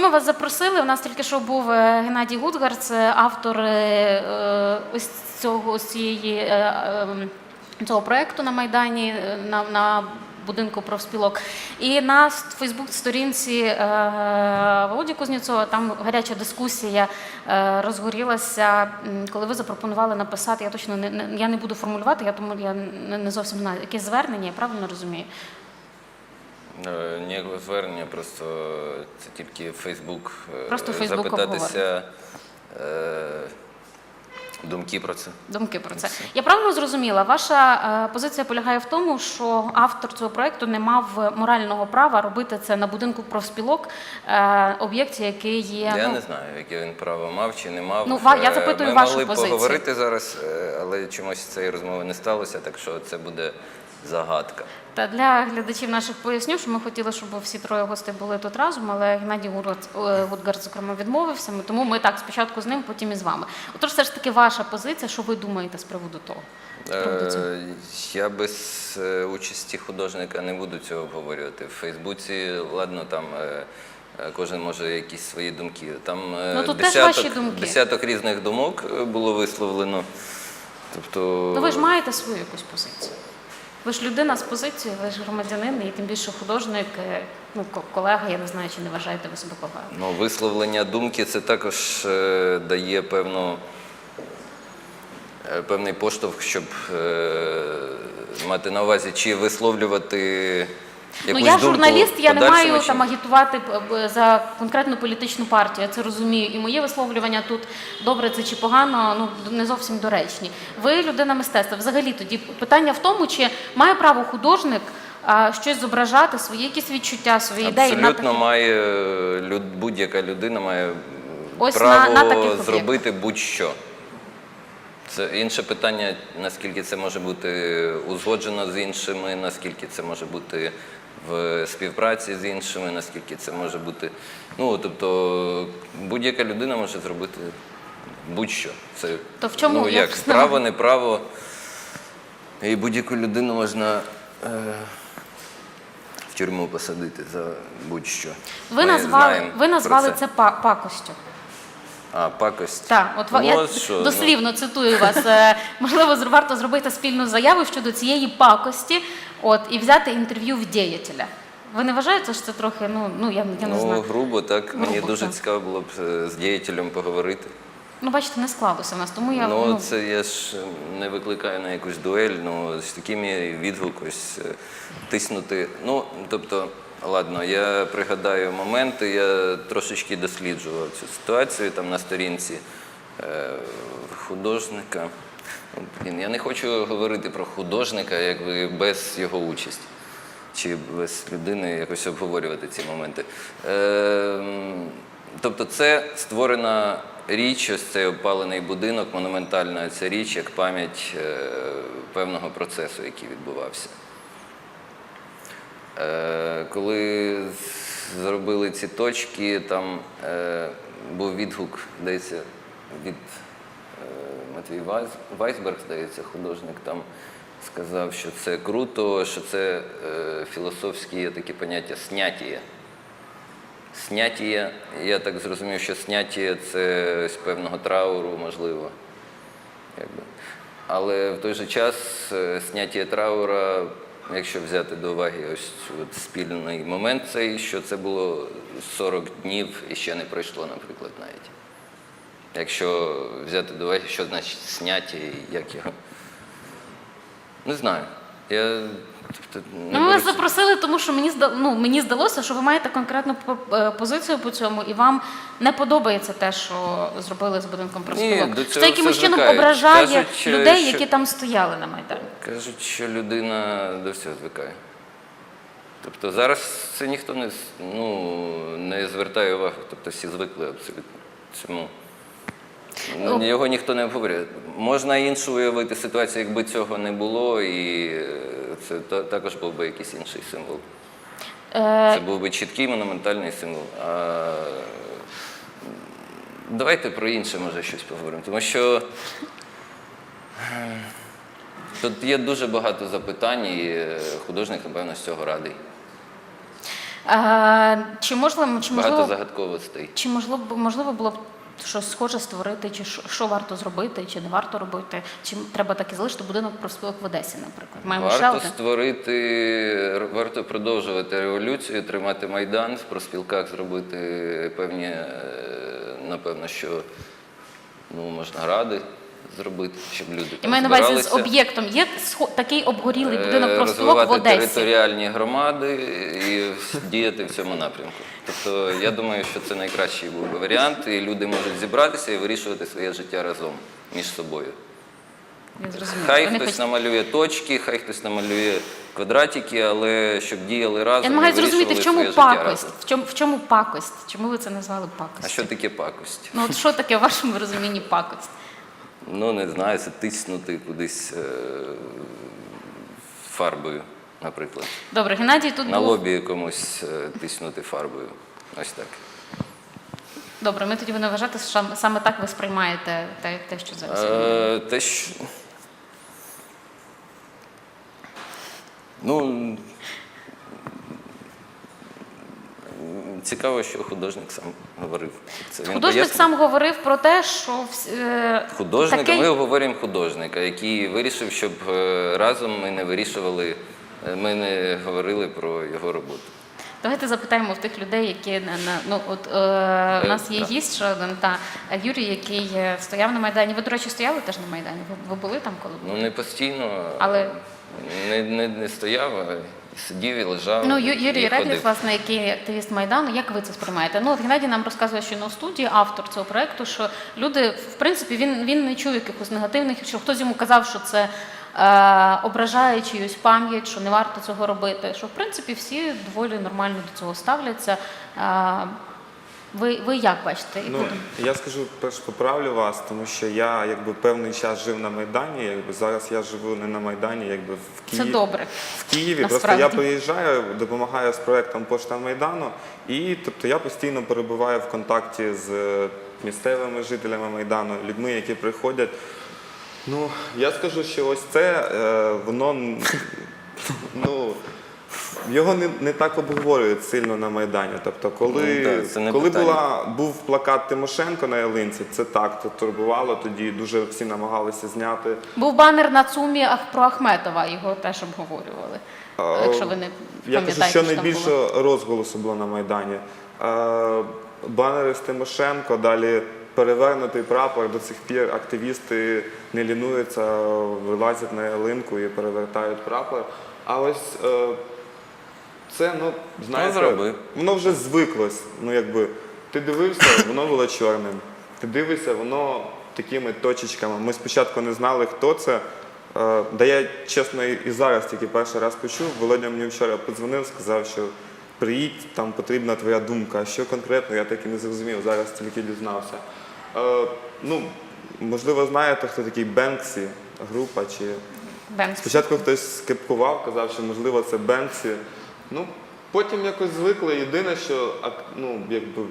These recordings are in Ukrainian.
ми вас запросили? У нас тільки що був е, Геннадій Гудгарц, е, автор е, ось цього ось цієї цього проекту на Майдані на, на будинку профспілок. І на Фейсбук-сторінці Володі Кузнєцова там гаряча дискусія розгорілася, коли ви запропонували написати. Я точно не, я не буду формулювати, я тому я не зовсім знаю, яке звернення, я правильно розумію. Е, Ніякого звернення, просто це тільки Фейсбук. е, Просто Фейсбук запитатися е, думки про це. Думки про це. Я правильно зрозуміла, ваша е, позиція полягає в тому, що автор цього проекту не мав морального права робити це на будинку профспілок, е, об'єкті, який є. Я ну, не знаю, яке він право мав чи не мав. Ну, я Е, запитую Ми вашу могли позицію. поговорити зараз, е, але чомусь цієї розмови не сталося, так що це буде загадка. Та для глядачів наших поясню, що ми хотіли, щоб всі троє гостей були тут разом, але Геннадій Гургац- е, Гудгард, зокрема, відмовився. Ми- Тому ми так спочатку з ним, потім із вами. Отож, все ж таки, ваша позиція, що ви думаєте з приводу того? З? Е, Я без е, участі художника не буду цього обговорювати. В Фейсбуці, ладно, там кожен може якісь свої думки. Там Ну, тут теж ваші думки. десяток різних думок було висловлено. Тобто, Ну ви ж маєте свою якусь позицію. Ви ж людина з позиції, ви ж громадянин, і тим більше художник, е, ну, колега, я не знаю, чи не вважаєте ви себе колегою. ну, висловлення думки це також е, дає певну, е, певний поштовх, щоб е, мати на увазі, чи висловлювати. Ну я думку журналіст, я не маю чи- там агітувати за конкретну політичну партію. Я це розумію. І моє висловлювання тут добре це чи погано, ну не зовсім доречні. Ви людина мистецтва. Взагалі тоді питання в тому, чи має право художник а, щось зображати, свої якісь відчуття, свої ідеї Абсолютно має е, люд- будь-яка людина має Ось право на об'єктах. зробити будь-що. Це інше питання, наскільки це може бути узгоджено з іншими, наскільки це може бути в співпраці з іншими, наскільки це може бути. Ну, тобто, будь-яка людина може зробити будь-що. Це То в чому ну, як право, не право. І будь-яку людину можна. Е- в тюрму посадити за будь-що. Ви Ми назвали, ви назвали це па- пакостю. А, пакость. Так, от ну, я що, ну, дослівно цитую вас. Е, Можливо, варто зробити спільну заяву щодо цієї пакості, от і взяти інтерв'ю в діятеля. Ви не вважаєте, що це трохи, ну, ну я, я не ну, знаю. грубо, так. Мені Грубо, дуже так. цікаво було б е, з діятелем поговорити. Ну, бачите, не склалося в нас, тому я ну, ну, це я ж не викликаю на якусь дуель, ну, з такими відгук ось е, тиснути. Ну, тобто, ладно, я пригадаю моменти, я трошечки досліджував цю ситуацію там на сторінці е, художника. Ну, Блін, я не хочу говорити про художника, якби без його участі. Чи без людини якось обговорювати ці моменти. Е, тобто, це створена річ, ось цей опалений будинок, монументальна ця річ, як пам'ять е, певного процесу, який відбувався. Е, коли зробили ці точки, там е, був відгук, здається, від е, Матвій Вайс, Вайсберг, здається, художник там сказав, що це круто, що це філософські такі поняття снятіє. Снятіє, я так зрозумів, що снятіє це з певного трауру, можливо. Якби. Але в той же час зняття траура, якщо взяти до уваги ось от спільний момент цей, що це було 40 днів і ще не пройшло, наприклад, навіть. Якщо взяти до уваги, що значить сняті, як його. Не знаю. Я тобто, не Ну, ми вас запросили, тому що мені ну, мені здалося, що ви маєте конкретну е, позицію по цьому, і вам не подобається те, що зробили з будинком профспілок. до цього це якимось чином ображає Кажуть, людей, що- які там стояли на майдані. Кажуть, що людина до всього звикає. Тобто зараз це ніхто не, ну, не звертає увагу, тобто всі звикли абсолютно цьому. Ну, Його ніхто не обговорює. Можна іншу уявити ситуацію, якби цього не було, і е, це та- також був би якийсь інший символ. Е, Це був би чіткий монументальний символ. А, давайте про інше, може, щось поговоримо. Тому що е, тут є дуже багато запитань, і е, художник, напевно, з цього радий. Е, Чи можливо, чи Багато можливо, загадковостей. чи можливо, можливо було б щось схоже створити, чи що, варто зробити, чи не варто робити? Чи треба так і залишити будинок профспілок в Одесі, наприклад? Маємо ще Варто один. створити, варто продовжувати революцію, тримати майдан, в проспілках зробити певні, е, напевно, що ну, можна ради зробити, щоб люди там маю на увазі з об'єктом. Є такий обгорілий будинок Е, профспілок в розвивати Одесі. територіальні громади і діяти в цьому напрямку. Тобто я думаю, що це найкращий був би варіант, і люди можуть зібратися і вирішувати своє життя разом між собою. Хай хтось хочете- намалює точки, хай хтось намалює квадратики, але щоб діяли разом. Я намагаюся зрозуміти, в чому пакость? В чому, в чому пакость? Чому ви це назвали А що таке пакость? Ну от що таке в вашому розумінні пакость? Ну не знаю, тиснути кудись е, фарбою, наприклад. Добре, Геннадій тут На був. лобі комусь е, тиснути фарбою. Ось так. Добре, ми тоді будемо вважати, що саме так ви сприймаєте те, те що зараз. Е, те, що... Ну, цікаво, що художник сам говорив. Це він Художник пояснив? сам говорив про те, що е, Художника, таке- ми говоримо художника, який вирішив, щоб е, разом ми не вирішували, е, ми не говорили про його роботу. Давайте запитаємо в тих людей, які на, на ну от е, у нас є гість ще один та е, Юрій, який е, стояв на майдані. Ви, до речі, стояли теж на майдані. Ви, ви були там, коли були? Ну не постійно, Але- не, не, не стояв, а сидів і лежав. Ну, Ю- Юрій і ходив. власне, який активіст Майдану, як ви це сприймаєте? Ну, от Геннадій нам розказує, що на студії автор цього проекту, що люди, в принципі, він, він не чув якихось негативних, що хтось йому казав, що це е, ображає чиюсь пам'ять, що не варто цього робити. Що в принципі всі доволі нормально до цього ставляться. Е, ви, ви як бачите? Ну, я скажу, перш поправлю вас, тому що я якби певний час жив на Майдані, якби зараз я живу не на Майдані, якби в Це Києві. добре. В Києві. Просто я приїжджаю, допомагаю з проектом Пошта Майдану, і тобто я постійно перебуваю в контакті з е, місцевими жителями Майдану, людьми, які приходять. Ну, я скажу, що ось це е, воно ну. Його не, не так обговорюють сильно на Майдані. Тобто, коли, Ну, так, коли питання. була, був плакат Тимошенко на ялинці, це так, це турбувало. Тоді дуже всі намагалися зняти. Був банер на ЦУМі про Ахметова, його теж обговорювали. А, Якщо ви не Я кажу, що найбільше було. розголосу було на Майдані. Е, Банери з Тимошенко, далі перевернутий прапор. До цих пір активісти не лінуються, вилазять на ялинку і перевертають прапор. А ось е, це, ну, знаєте, зроби. воно вже звиклось. Ну, якби, ти дивився, воно було чорним. Ти дивишся, воно такими точечками. Ми спочатку не знали, хто це. Е, Да я чесно і і зараз тільки перший раз почув. Володя мені вчора подзвонив, сказав, що приїдь, там потрібна твоя думка. А що конкретно, я так і не зрозумів, зараз тільки дізнався. Е, ну, можливо, знаєте, хто такий Бенксі, група чи. Бенкс. Спочатку хтось скепкував, казав, що можливо це Бенксі. Ну, потім якось звикли. Єдине, що ну, якби,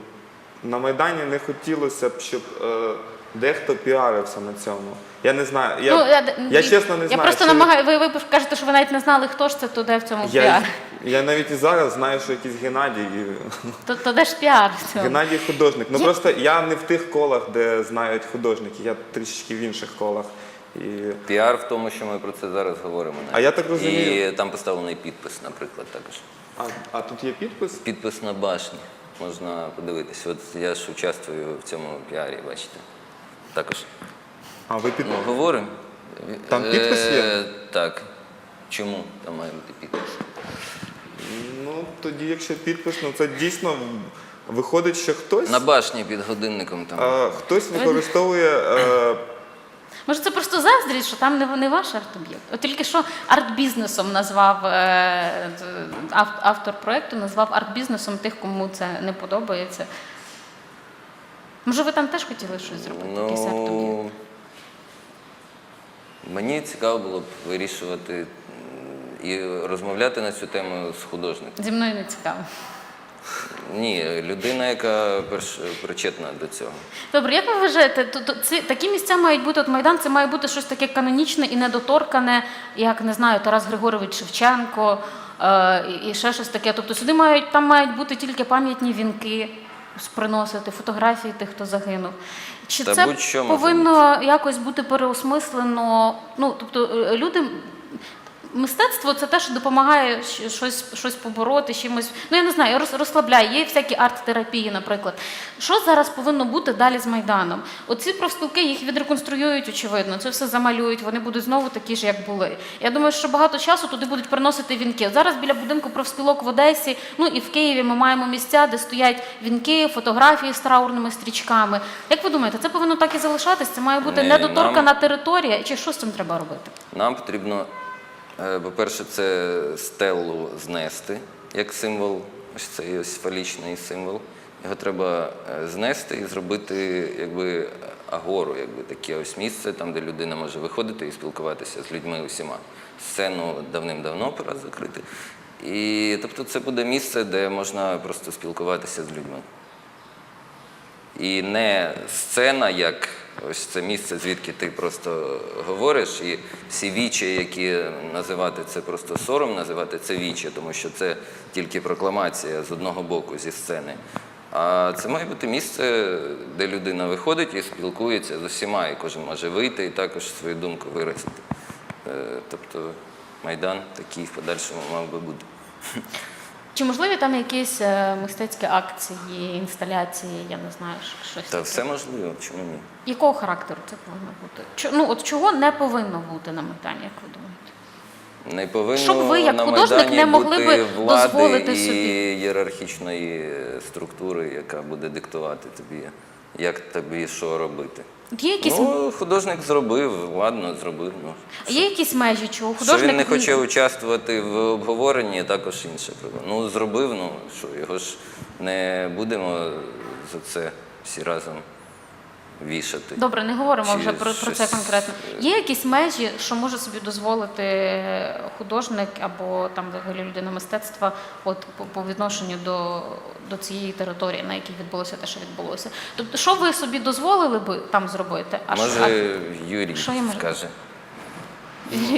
на Майдані не хотілося б, щоб е, дехто піарився на цьому. Я не знаю. Я, ну, я, чесно не я знаю. просто намагаю. Ви, ви кажете, що ви навіть не знали, хто ж це, то де в цьому я, піар. я навіть і зараз знаю, що якийсь Геннадій. То, то де ж піар в цьому? Геннадій художник. Ну Я- просто я не в тих колах, де знають художники, я трішки в інших колах. І... Піар в тому, що ми про це зараз говоримо. А я так розумію. І там поставлений підпис, наприклад, також. А, а тут є підпис? Підпис на башні. Можна подивитися. От я ж участвую в цьому піарі, бачите. Також. А ви під... Ну, говоримо. Там підпис є? Е, Так. Чому там має бути підпис? Ну, тоді, якщо підпис, ну це дійсно виходить, що хтось, На башні під годинником там. е, хтось використовує. Е, Може, це просто заздрість, що там не, не ваш арт-об'єкт. От тільки що арт-бізнесом назвав е, автор проєкту, назвав арт-бізнесом тих, кому це не подобається. Може, ви там теж хотіли щось зробити? якийсь арт-об'єкт? Ну, мені цікаво було б вирішувати і розмовляти на цю тему з художником. Зі мною не цікаво. Ні, людина, яка перш, причетна до цього. Добре, як ви вважаєте, то, то, ці, такі місця мають бути, от Майдан це має бути щось таке канонічне і недоторкане, як не знаю, Тарас Григорович Шевченко, е, і- і ще щось таке. Тобто сюди мають там мають бути тільки пам'ятні вінки. Приносити фотографії тих, хто загинув. Чи Та це будь-що може повинно якось бути переосмислено? Ну тобто е, люди. Мистецтво це те, що допомагає щось, щось побороти, чимось. Ну я не знаю, роз- розслабляє. Є всякі арт-терапії, наприклад. Що зараз повинно бути далі з Майданом? Оці профспілки їх відреконструюють, очевидно. Це все замалюють, вони будуть знову такі ж, як були. Я думаю, що багато часу туди будуть приносити вінки. Зараз біля будинку профспілок в Одесі, ну і в Києві ми маємо місця, де стоять вінки, фотографії з траурними стрічками. Як ви думаєте, це повинно так і залишатись? Це має бути недоторкана нам- територія, чи що з цим треба робити? Нам потрібно, по-перше, це стелу знести як символ, ось цей ось фалічний символ. Його треба е, знести і зробити якби агору, якби таке ось місце, там, де людина може виходити і спілкуватися з людьми усіма. Сцену давним-давно пора закрити. І тобто це буде місце, де можна просто спілкуватися з людьми. І не сцена, як ось це місце, звідки ти просто говориш, і всі вічі, які називати це просто сором, називати це вічі, тому що це тільки прокламація з одного боку зі сцени. А це має бути місце, де людина виходить і спілкується з усіма, і кожен може вийти і також свою думку виразити. Е, Тобто Майдан такий в подальшому мав би бути. Чи можливі там якісь е, мистецькі акції, інсталяції, я не знаю, щось Та все можливо, чому ні? Якого характеру це повинно бути? Чо- ну, от чого не повинно бути на Майдані, як ви думаєте? Не повинно Щоб ви, як на художник, Майдані не могли бути би влади дозволити і собі. ієрархічної структури, яка буде диктувати тобі, як тобі що робити. Є якісь, Ну, художник зробив, ладно, зробив. Ну. є якісь межі, чого Що художник він не хоче участвувати в обговоренні, також інше. Ну, зробив, ну що, його ж не будемо за це всі разом вішати. Добре, не говоримо Чи вже про, про це конкретно. Є якісь межі, що може собі дозволити художник або там взагалі людина мистецтва, от по, по відношенню до, до цієї території, на якій відбулося те, що відбулося. Тобто, що ви собі дозволили би там зробити? А що- Може, Юрій що я можу- скаже,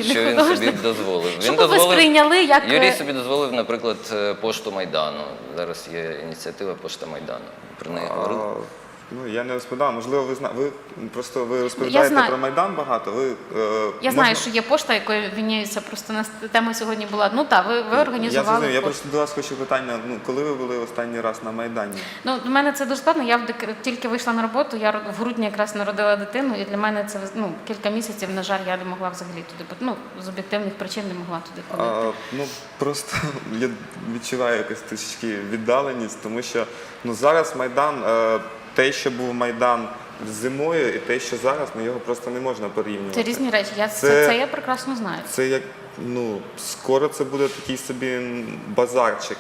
що він художник? собі дозволив. Що Він би ви сприйняли як Юрій е, собі дозволив, наприклад, е, пошту Майдану. Зараз є ініціатива Пошта Майдану. Про неї говорили. Ну, я не розповідав, можливо, ви зна... ви просто ви розповідаєте знаю. про Майдан багато. Ви, е, Я знаю, що є пошта, якою віняється. Просто нас тема сьогодні була. Ну так, ви, ви Я організували. зрозумів, я просто до вас хочу питання. Ну, коли ви були останній раз на Майдані? Ну, до мене це дуже складно. Я в декр- тільки вийшла на роботу, я в грудні якраз народила дитину, і для мене це ну, кілька місяців, на жаль, я не могла взагалі туди ну, з об'єктивних причин не могла туди ходити. А, ну просто я відчуваю якусь трішки віддаленість, тому що ну зараз Майдан, е, те, що був Майдан зимою, і те, що зараз, ну його просто не можна порівнювати. Це різні речі. Я це, Це- це я прекрасно знаю. Це як ну скоро це буде такий собі базарчик.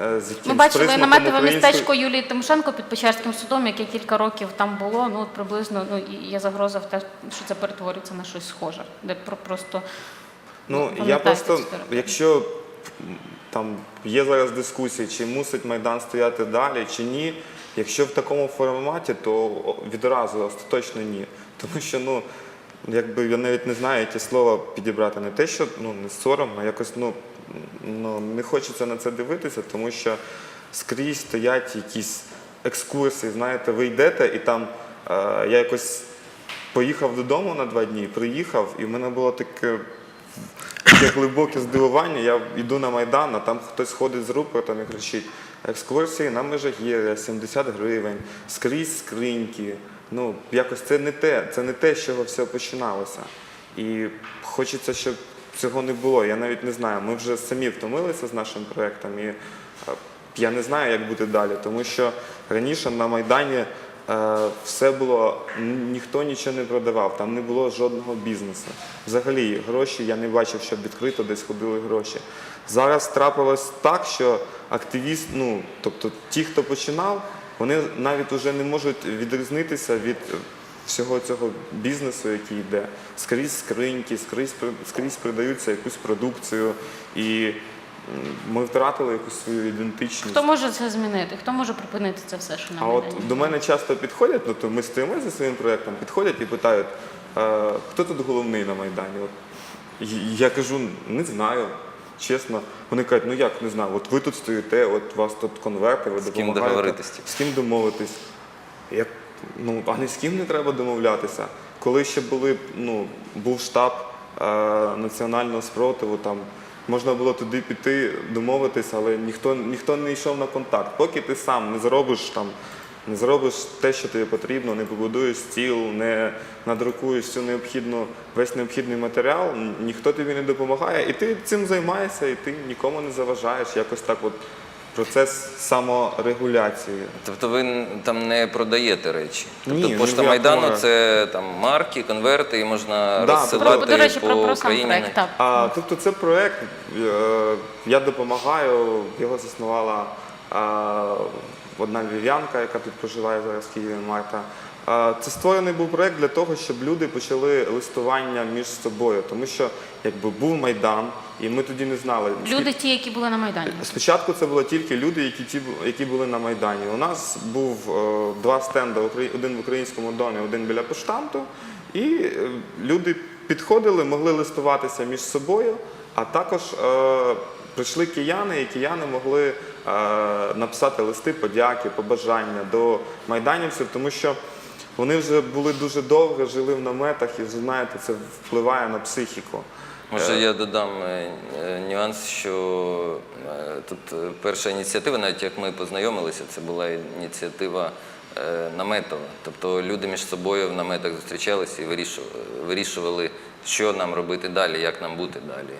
е, З Ми бачили наметове української- містечко Юлії Тимошенко під Печерським судом, яке кілька років там було. Ну от приблизно ну і є загроза в те, що це перетворюється на щось схоже, де про просто Ну, я просто, якщо там є зараз дискусії, чи мусить Майдан стояти далі, чи ні. Якщо в такому форматі, то відразу остаточно ні. Тому що, ну, якби я навіть не знаю, які слова підібрати. Не те, що ну, не соромно, якось ну, ну, не хочеться на це дивитися, тому що скрізь стоять якісь екскурсії. Знаєте, ви йдете і там е, я якось поїхав додому на два дні, приїхав, і в мене було таке таке глибоке здивування. Я йду на Майдан, а там хтось ходить з рупортом і кричить: екскурсії на Межагір'я, 70 гривень, скрізь скриньки. Ну, якось це не те, це не те, з чого все починалося. І хочеться, щоб цього не було. Я навіть не знаю. Ми вже самі втомилися з нашим проєктом, і е, я не знаю, як буде далі, тому що раніше на Майдані. Е, Все було, ніхто нічого не продавав, там не було жодного бізнесу. Взагалі, гроші я не бачив, щоб відкрито десь ходили гроші. Зараз трапилось так, що активіст, ну тобто ті, хто починав, вони навіть вже не можуть відрізнитися від е, всього цього бізнесу, який йде. Скрізь скриньки, скрізь, скрізь продаються якусь продукцію, і ми втратили якусь свою ідентичність. хто може це змінити? Хто може припинити це все, що на А от до мене часто підходять, ну то ми стоїмо за своїм проєктом, підходять і питають, е, хто тут головний на Майдані? От, я кажу, не знаю. чесно. Вони кажуть, ну як не знаю, от ви тут стоїте, от у вас тут конверти, ви З ким договоритись, типу. З ким домовитись. Як, ну, а ні з ким не треба домовлятися. Коли ще були, ну, був штаб е, національного спротиву, там можна було туди піти, домовитись, але ніхто, ніхто не йшов на контакт. Поки ти сам не зробиш там. Не зробиш те, що тобі потрібно, не побудуєш стіл, не надрукуєш всю необхідну, весь необхідний матеріал, ніхто тобі не допомагає, і ти цим займаєшся, і ти нікому не заважаєш. Якось так, от процес саморегуляції. Тобто ви там не продаєте речі. Тобто Ні, пошта Майдану це там марки, конверти, і можна Да, розсилати Про, до речі, по про, про сам Україні. проект. Так. А, тобто це проект, е, я допомагаю, його заснувала е, одна львів'янка, яка тут проживає зараз в Києві, Марта. Це створений був проект для того, щоб люди почали листування між собою, тому що якби був майдан, і ми тоді не знали. Люди, ті, які були на Майдані. Спочатку це були тільки люди, які, ті, які були на Майдані. У нас був е, два стенди, один в українському домі, один біля поштамту. І е, люди підходили, могли листуватися між собою, а також е, прийшли кияни, і кияни могли е, написати листи подяки, побажання до майданівців, тому що вони вже були дуже довго, жили в наметах, і знаєте, це впливає на психіку. Може, я додам е, е, нюанс, що е, тут е, перша ініціатива, навіть як ми познайомилися, це була ініціатива е, наметова. Тобто люди між собою в наметах зустрічалися і вирішували, що нам робити далі, як нам бути далі.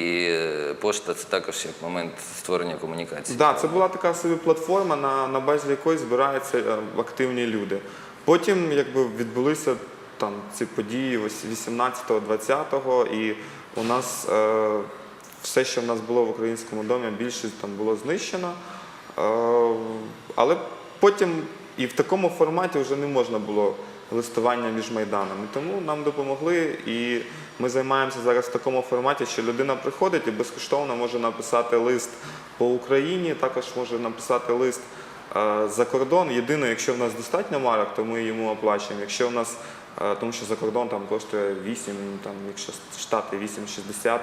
І е, пошта це також як момент створення комунікації. Да, це була така собі платформа, на, на базі якої збираються е, активні люди. Потім якби відбулися там ці події ось 18-20-го, і у нас е, все, що в нас було в українському домі, більшість там було знищено. Е, але потім і в такому форматі вже не можна було листування між майданами. Тому нам допомогли, і ми займаємося зараз в такому форматі, що людина приходить і безкоштовно може написати лист по Україні, також може написати лист е, за кордон. Єдине, якщо в нас достатньо марок, то ми йому оплачуємо. Якщо в нас, тому що за кордон там коштує 8, там, якщо штати 8,60.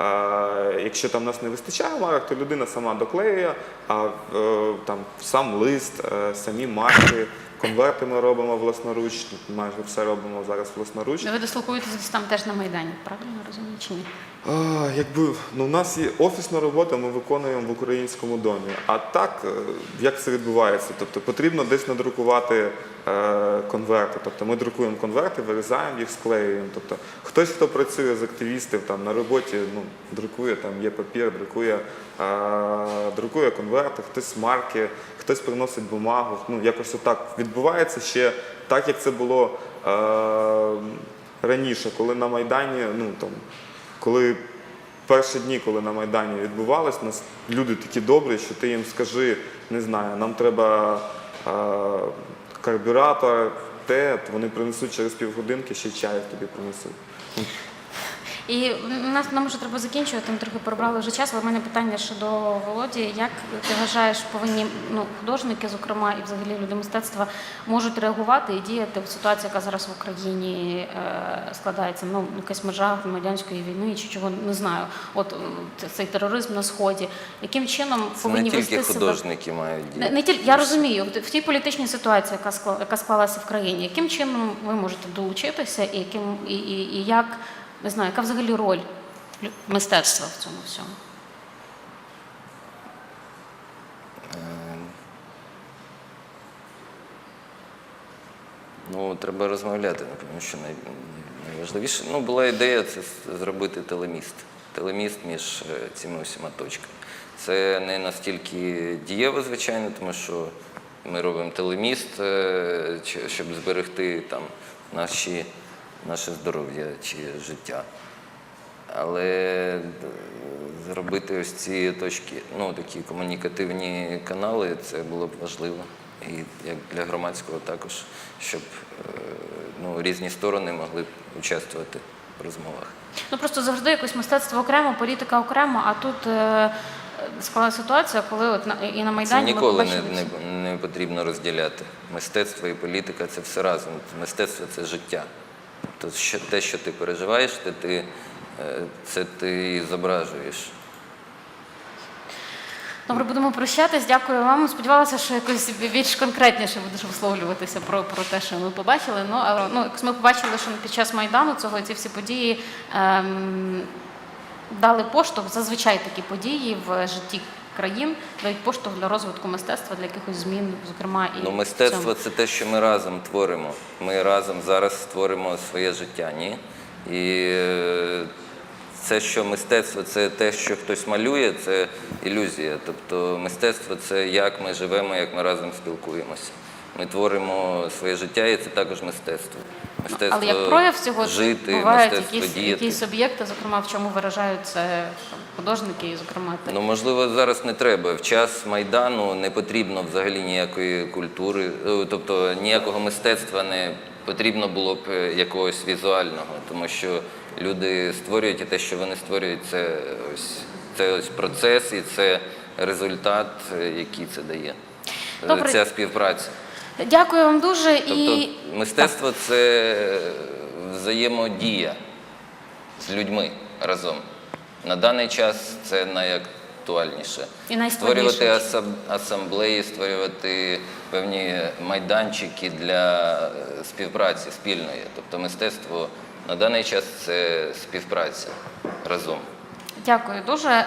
Е, Якщо там нас не вистачає марок, то людина сама доклеює, а е, там сам лист, е, самі марки, конверти ми робимо власноруч, майже все робимо зараз власноруч. Ви дислокуєтесь десь там теж на Майдані, правильно розумію чи ні? А, якби ну, у нас є офісна робота, ми виконуємо в українському домі. А так, е, як це відбувається? Тобто потрібно десь надрукувати е, конверти. Тобто ми друкуємо конверти, вирізаємо їх, склеюємо. Тобто хтось, хто працює з активістів там на роботі, ну друкує там, є папір, друкує, е, друкує конверти, хтось марки, хтось приносить бумагу. Ну якось отак відбувається ще так, як це було. Е, Раніше, коли на Майдані, ну там коли перші дні, коли на Майдані відбувалось, нас люди такі добрі, що ти їм скажи, не знаю, нам треба е, карбюратор, те, вони принесуть через півгодинки, ще чаю тобі принесуть. І нас нам вже треба закінчувати. Ми трохи пробрали вже час. Але в мене питання ще до Володі. Як ти вважаєш, повинні ну художники, зокрема, і взагалі люди мистецтва можуть реагувати і діяти в ситуації, яка зараз в Україні е, складається? Ну якась межа громадянської війни чи чого не знаю. От цей тероризм на сході. Яким чином Це повинні не тільки вести себе? художники мають Не, діяти. не тільки я розумію, в тій політичній ситуації, яка склалася в країні, яким чином ви можете долучитися, і яким і, і, і як не знаю, яка взагалі роль мистецтва в цьому всьому? Ну, треба розмовляти, напевно, що найважливіше. Ну, була ідея це зробити телеміст. Телеміст між е, цими усіма точками. Це не настільки дієво, звичайно, тому що ми робимо телеміст, е, щоб зберегти там наші, наше здоров'я чи життя. Але е, зробити ось ці точки, ну такі комунікативні канали, це було б важливо. І як для громадського також, щоб е, ну, різні сторони могли б участвувати в розмовах. Ну просто завжди якось мистецтво окремо, політика окремо, а тут е, склалася ситуація, коли от на і на Це майдані ми ніколи не, не, не потрібно розділяти. Мистецтво і політика це все разом. Мистецтво це життя. Тобто що, те, що ти переживаєш, те ти, е, це ти зображуєш. Добре, будемо прощатись. Дякую вам. Сподівалася, що якось більш конкретніше будеш висловлюватися про, про те, що ми побачили. Ну, але ну, ми побачили, що під час Майдану цього ці всі події ем, дали поштовх. Зазвичай такі події в житті країн дають поштовх для розвитку мистецтва, для якихось змін, зокрема і Ну, мистецтво це те, що ми разом творимо. Ми разом зараз створимо своє життя, ні? І е, це, що мистецтво це те, що хтось малює, це ілюзія. Тобто мистецтво це як ми живемо, як ми разом спілкуємося. Ми творимо своє життя, і це також мистецтво. Мистецтво Але як прояв цього жити, бувають мистецтво якісь, діяти. якісь об'єкти, зокрема в чому виражаються художники, і зокрема ти. Ну, можливо, зараз не треба. В час Майдану не потрібно взагалі ніякої культури, е, тобто ніякого мистецтва не потрібно було б е, якогось візуального, тому що люди створюють і те, що вони створюють, це ось це ось процес і це результат, е, який це дає. Добре. Ця співпраця. Дякую вам дуже Тобто і мистецтво це взаємодія з людьми разом. На даний час це найактуальніше. І. Створювати асам- асамблеї, створювати певні майданчики для співпраці спільної. Тобто мистецтво на даний час це співпраця разом. дякую дуже.